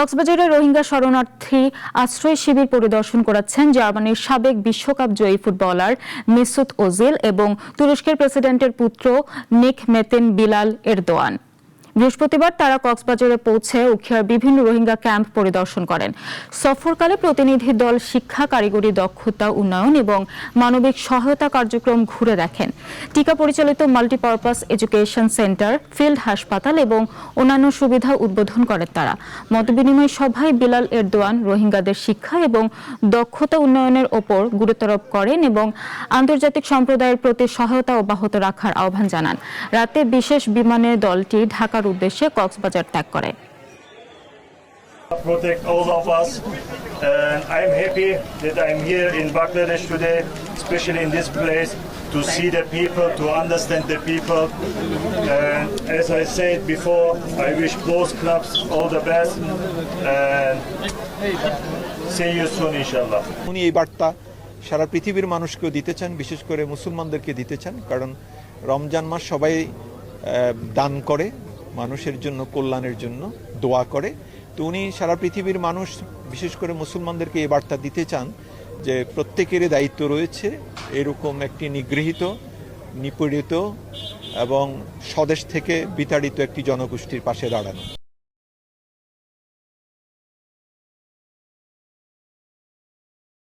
কক্সবাজারে রোহিঙ্গা শরণার্থী আশ্রয় শিবির পরিদর্শন করাচ্ছেন জার্মানির সাবেক বিশ্বকাপ জয়ী ফুটবলার মেসুত ওজিল এবং তুরস্কের প্রেসিডেন্টের পুত্র নিক মেতেন বিলাল এরদোয়ান। বৃহস্পতিবার তারা কক্সবাজারে পৌঁছে উখিয়ার বিভিন্ন রোহিঙ্গা ক্যাম্প পরিদর্শন করেন। সফরকালে প্রতিনিধি দল শিক্ষা, কারিগরি দক্ষতা, উন্নয়ন এবং মানবিক সহায়তা কার্যক্রম ঘুরে দেখেন। টিকা পরিচালিত মাল্টিপারপাস এডুকেশন সেন্টার, ফিল্ড হাসপাতাল এবং অন্যান্য সুবিধা উদ্বোধন করেন তারা। মতবিনিময় সভায় বিলাল এরদোয়ান রোহিঙ্গাদের শিক্ষা এবং দক্ষতা উন্নয়নের ওপর গুরুত্বারোপ করেন এবং আন্তর্জাতিক সম্প্রদায়ের প্রতি সহায়তা অব্যাহত রাখার আহ্বান জানান। রাতে বিশেষ বিমানে দলটি ঢাকার উদ্দেশ্যে কক্সবাজার ত্যাগ করে protect all of us. And I'm happy that I'm here in Bangladesh today, especially in this place, to see the people, to understand the people. And as I said before, I wish both clubs all the best. And see you soon, inshallah. উনি এই বার্তা সারা পৃথিবীর মানুষকেও দিতে চান বিশেষ করে মুসলমানদেরকে দিতে চান কারণ রমজান মাস সবাই আহ, দান করে মানুষের জন্য, কল্যাণের জন্য দোয়া করে। তো উনি সারা পৃথিবীর মানুষ, বিশেষ করে মুসলমানদেরকে এই বার্তা দিতে চান যে প্রত্যেকেরই দায়িত্ব রয়েছে এরকম একটি নিগৃহীত, নিপীড়িত এবং স্বদেশ থেকে বিতাড়িত একটি জনগোষ্ঠীর পাশে দাঁড়ানো।